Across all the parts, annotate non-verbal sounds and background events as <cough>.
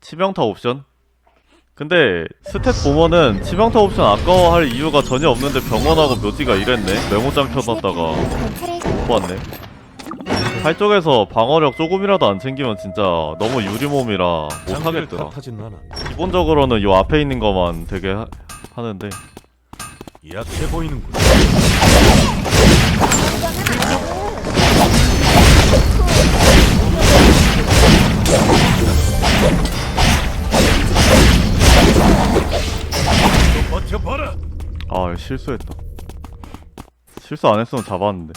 치명타 옵션? 근데 스탯 보면은 치명타 옵션 아까워할 이유가 전혀 없는데 병원하고 묘지가 이랬네 메모장 켜놨다가 못 봤네 팔 쪽에서 방어력 조금이라도 안 챙기면 진짜 너무 유리몸이라 못 하겠더라 탓하진 않아. 기본적으로는 요 앞에 있는 것만 되게 하, 하는데 약해 보이는군. 실수했다. 실수 안 했으면 잡았는데.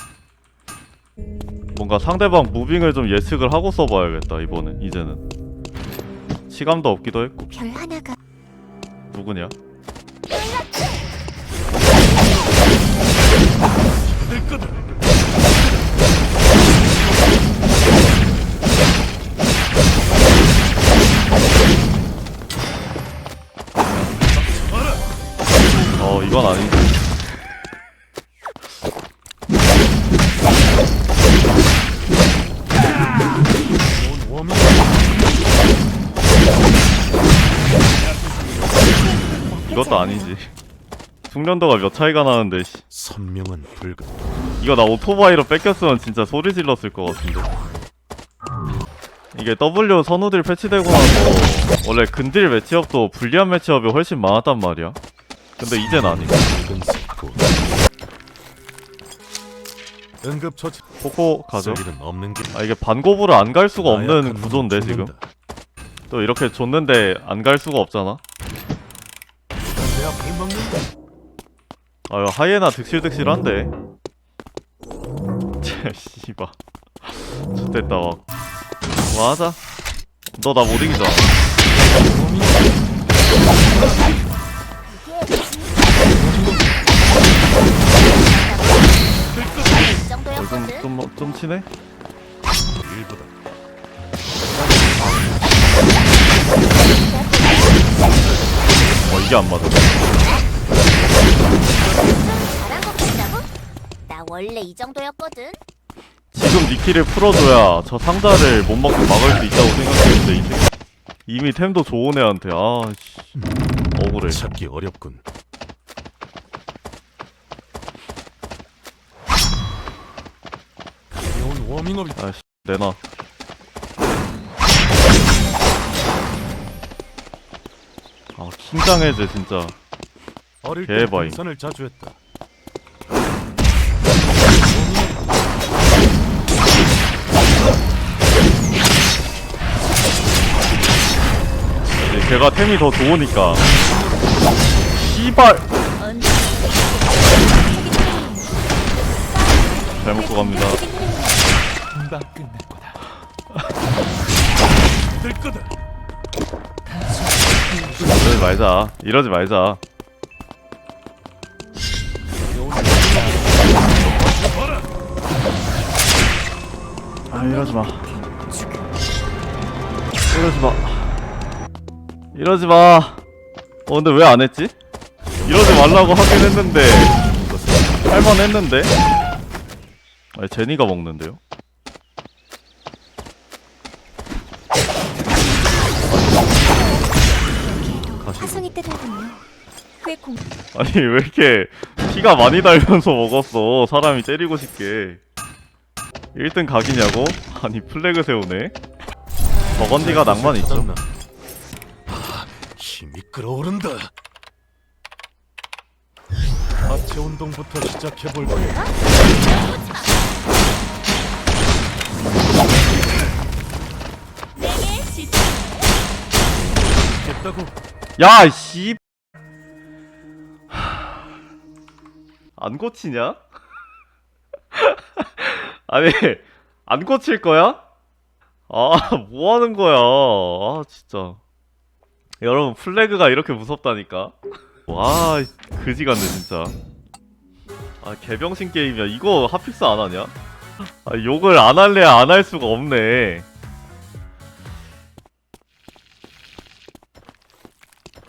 뭔가 상대방 무빙을 좀 예측을 하고 써봐야겠다 이번엔. 이제는. 치감도 없기도 했고. 별 하나가 누구냐? 이것도 아니지 숙련도가 몇 차이가 나는데 씨. 선명한 붉은. 이거 나 오토바이로 뺏겼으면 진짜 소리 질렀을 것 같은데 이게 W 선우들 패치되고 나서 원래 근딜 매치업도 불리한 매치업이 훨씬 많았단 말이야 근데 이젠 아니야. 응급처치. 코코 가죠 쓸 일은 없는 길. 아 이게 반고부를 안 갈 수가 없는 구조인데 지금. 또 이렇게 줬는데 안 갈 수가 없잖아 아유 하이에나 득실득실한데 <laughs> 쟤 씨발 좋됐다 막 뭐하자 너나 못 이기잖아 이 어. 좀, 좀, 좀 치네? 일보다. 어 이게 안 맞아 잘한 것 같다고? 나 원래 이 정도였거든. 지금 니키를 풀어줘야 저 상자를 못 먹고 막을 수 있다고 생각했는데 이 새끼 이미 템도 좋은 애한테 아 씨 억울해 찾기 어렵군. 가벼운 워밍업이 아씨 내놔 아 킹장해제 진짜 어릴 때 개바이. 등산을 자주 했다. 이제 걔가 템이 더 좋으니까 씨발 잘 먹고 갑니다 금방 끝날 거다. 될 거다. 이러지 말자 이러지 말자 아 이러지 마 이러지 마 이러지 마 어, 근데 왜 안 했지? 이러지 말라고 하긴 했는데 할만 했는데 아니 제니가 먹는데요? 화성이 뜨더군요. 꽤 공. 아니 왜 이렇게 피가 많이 달면서 먹었어 사람이 때리고 싶게 1등 각이냐고? 아니 플래그 세우네 버건디가 낭만 있죠? 아, 힘이 끓어오른다. 하체 운동부터 시작해 볼 거야. 내게 지지. 겠다고 야 씨. 안 고치냐? 아니 안 고칠 거야? 아 <laughs> 뭐 하는 거야? 아 진짜. 여러분 플래그가 이렇게 무섭다니까. 와 그지 같네 진짜. 아 개병신 게임이야. 이거 핫픽스 안 하냐? 아, 욕을 안 할래야 안할 수가 없네.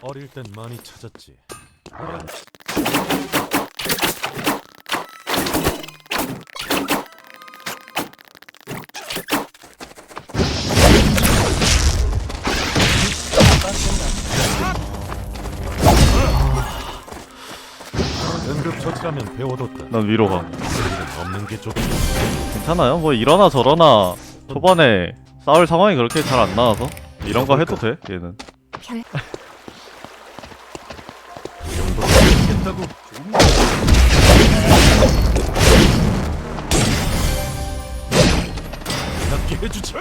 어릴 땐 많이 찾았지. 처치라면 배워뒀다. 난 위로 가. 없는 게 좋다. 괜찮아요. 뭐 이러나 저러나 초반에 싸울 상황이 그렇게 잘 안 나와서 이런 거 해도 돼. 얘는. 별 이 정도로 하겠다고. 낫게 해주지.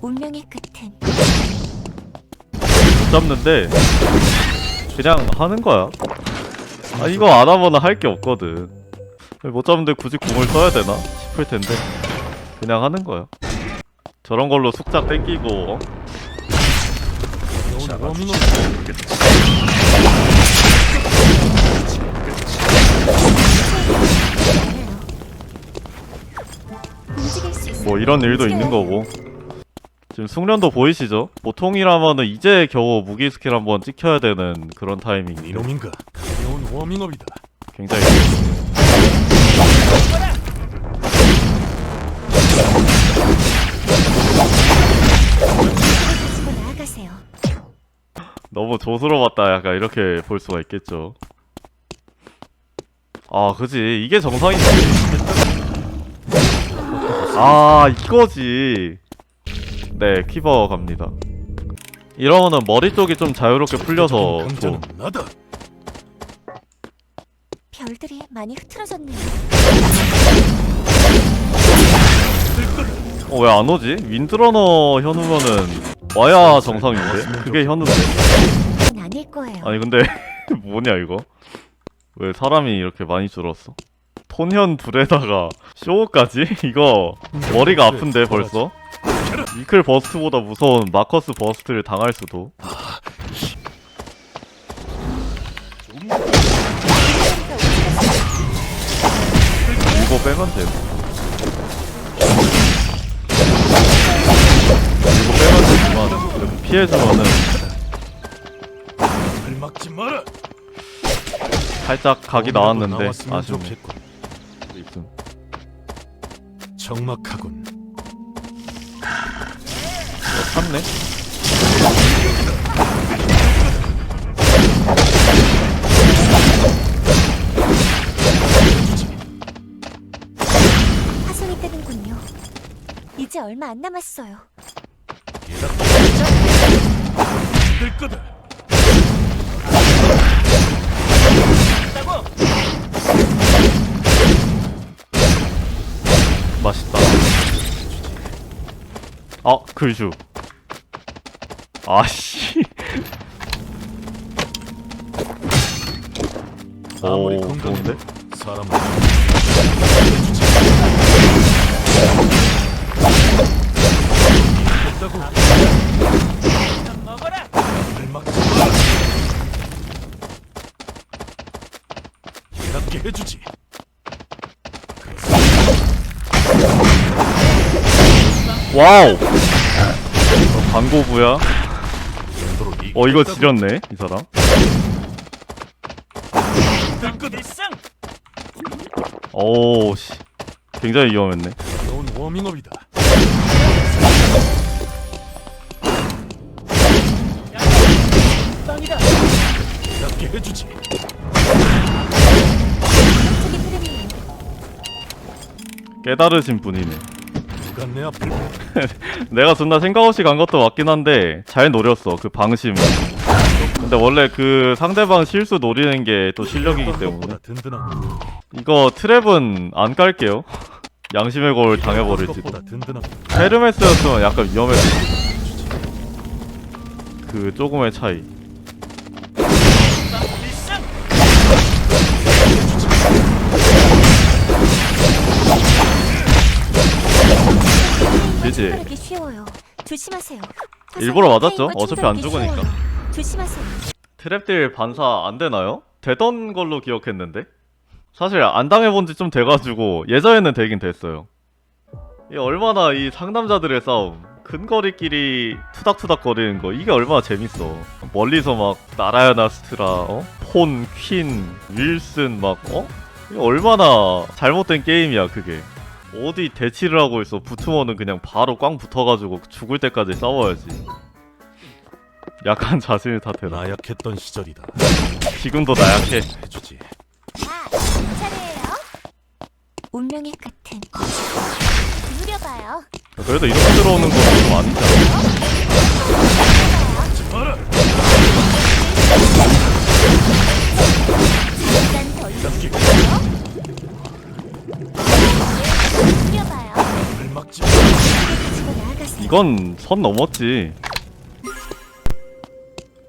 운명의 끝은 못 잡는데 그냥 하는 거야. 아 이거 안 하면 할 게 없거든. 못 잡는데 굳이 궁을 써야 되나 싶을 텐데 그냥 하는 거야. 저런 걸로 숙자 땡기고 어? 뭐 이런 일도 있는 거고. 지금 숙련도 보이시죠? 보통이라면은 이제 겨우 무기 스킬 한번 찍혀야 되는 그런 타이밍인데 이놈인가? 가벼운 워밍업이다. 굉장히 가지고 나아가세요. 너무 조스러웠다 약간 이렇게 볼 수가 있겠죠 아 그지 이게 정상이지 아 이거지 네 퀴버 갑니다. 이러면은 머리 쪽이 좀 자유롭게 풀려서 나다. 별들이 많이 흐트러졌네요. 어 왜 안 오지? 윈드러너 현우면은 와야 정상인데? 그게 현우인데 그건 아닐 거예요. 아니 근데 <laughs> 뭐냐 이거? 왜 사람이 이렇게 많이 줄었어? 톤현 둘에다가 쇼까지? <laughs> 이거 머리가 아픈데 벌써 미클 버스트보다 무서운 마커스 버스트를 당할 수도 이거 빼면 돼 이거 빼면 되지만 그래도 피해주면은 발 막지 마라. 살짝 각이 나왔는데 아쉽네. 적막하군. 어, 탔네? 화성이 뜨는군요. 이제 얼마 안 남았어요. 될 거다. 맛있다. 아, 글슈. 아씨. 아무리 오, 건강해도 좋은데? 사람은 해주지. 와우! 어, 광고부야? 어, 이거. 지렸네, 이 사람. 될 거다. 오, 씨. 굉장히 위험했네. 좋은 워밍업이다. 해주지. 깨달으신 분이네. 누가 내 앞을 내가 존나 생각 없이 간 것도 맞긴 한데, 잘 노렸어, 그 방심을. 근데 원래 그 상대방 실수 노리는 게 또 실력이기 때문에. 것보다 든든하고 이거 트랩은 안 깔게요. <laughs> 양심의 거울 당해버릴지도. 것보다 든든하고 헤르메스였으면 약간 위험했을. 그 조금의 차이. 충돌하기 쉬워요. 조심하세요. 일부러 맞았죠? 어차피 안 충돌하기 죽으니까. 쉬워요. 조심하세요. 트랩딜 반사 안 되나요? 되던 걸로 기억했는데? 사실 안 당해본 지 좀 돼가지고 예전에는 되긴 됐어요. 이 얼마나 이 상남자들의 싸움 근거리끼리 투닥투닥 거리는 거 이게 얼마나 재밌어. 멀리서 막 나라야 나스트라, 어? 폰, 퀸, 윌슨 막 어? 이게 얼마나 잘못된 게임이야 그게. 어디 대치를 하고 있어 붙으면은 그냥 바로 꽝 붙어가지고 죽을 때까지 싸워야지. 약한 자신을 탓해라 나약했던 시절이다. 지금도 나약해 해주지. 자, 차례예요. 운명의 끝은 누려봐요. 그래도 이렇게 들어오는 거좀 아니지 않아? 일단 더 있을 이건 선 넘었지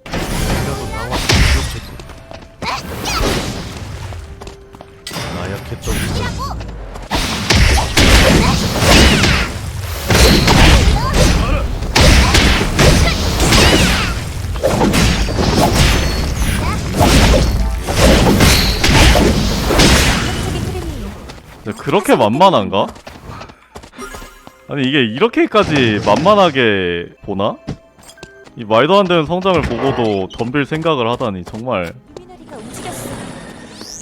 이라도 나와 좋겠고. 나약했던 그렇게 만만한가? 아니 이게 이렇게까지 만만하게 보나? 이 말도 안 되는 성장을 보고도 덤빌 생각을 하다니 정말.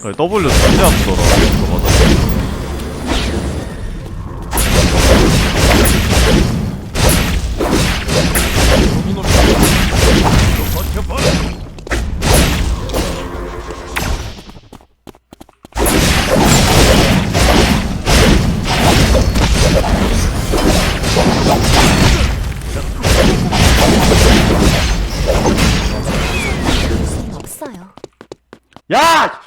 그래, W 진짜 아프더라 맞아 야!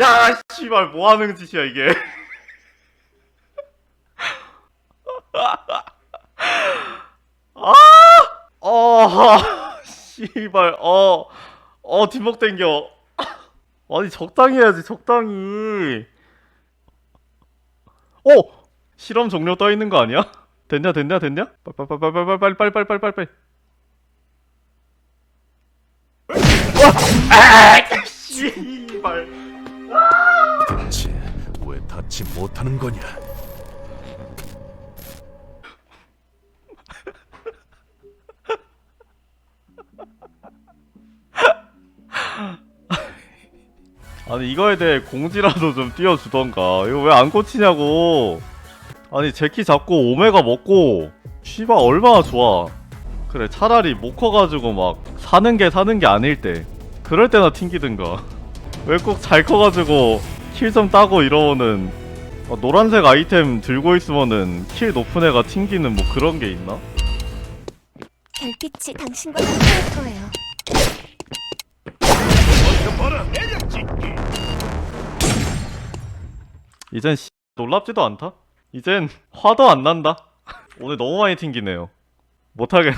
야, 씨발, 뭐 하는 짓이야, 이게. 아! 어, 씨발, 어, 어, 뒷목 땡겨. 아니, 적당히 해야지, 적당히. 오! 실험 종료 떠 있는 거 아니야? 됐냐, 됐냐, 됐냐? 빨빨빨빨빨빨빨빨빨빨빨 빨. 씨발. 대체 왜 닿지 못하는 거냐? 아니 이거에 대해 공지라도 좀 띄워주던가 이거 왜안 꽂히냐고 아니 제키 잡고 오메가 먹고 씨발 얼마나 좋아 그래 차라리 못 커가지고 막 사는 게 사는 게 아닐 때 그럴 때나 튕기든가 <laughs> 왜 꼭 잘 커가지고 킬 좀 따고 이러면은 어, 노란색 아이템 들고 있으면은 킬 높은 애가 튕기는 뭐 그런 게 있나? 별빛이 당신과 함께할 거예요. 이젠 씨, 놀랍지도 않다. 이젠 <laughs> 화도 안 난다. 오늘 너무 많이 튕기네요. 못하겠네.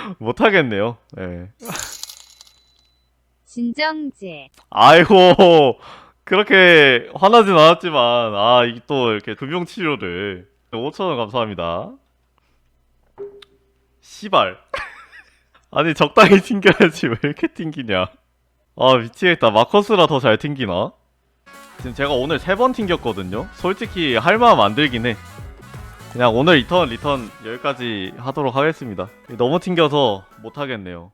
<laughs> 못 하겠네요. 네. 진정제 아이고 그렇게 화나진 않았지만 아 이게 또 이렇게 금융 치료를 5천 원 감사합니다. 씨발. <laughs> 아니 적당히 튕겨야지 왜 이렇게 튕기냐. 아 미치겠다. 마커스라 더 잘 튕기나? 지금 제가 오늘 세 번 튕겼거든요. 솔직히 할 마음 안 들긴 해. 그냥 오늘 리턴 리턴 여기까지 하도록 하겠습니다. 너무 튕겨서 못 하겠네요.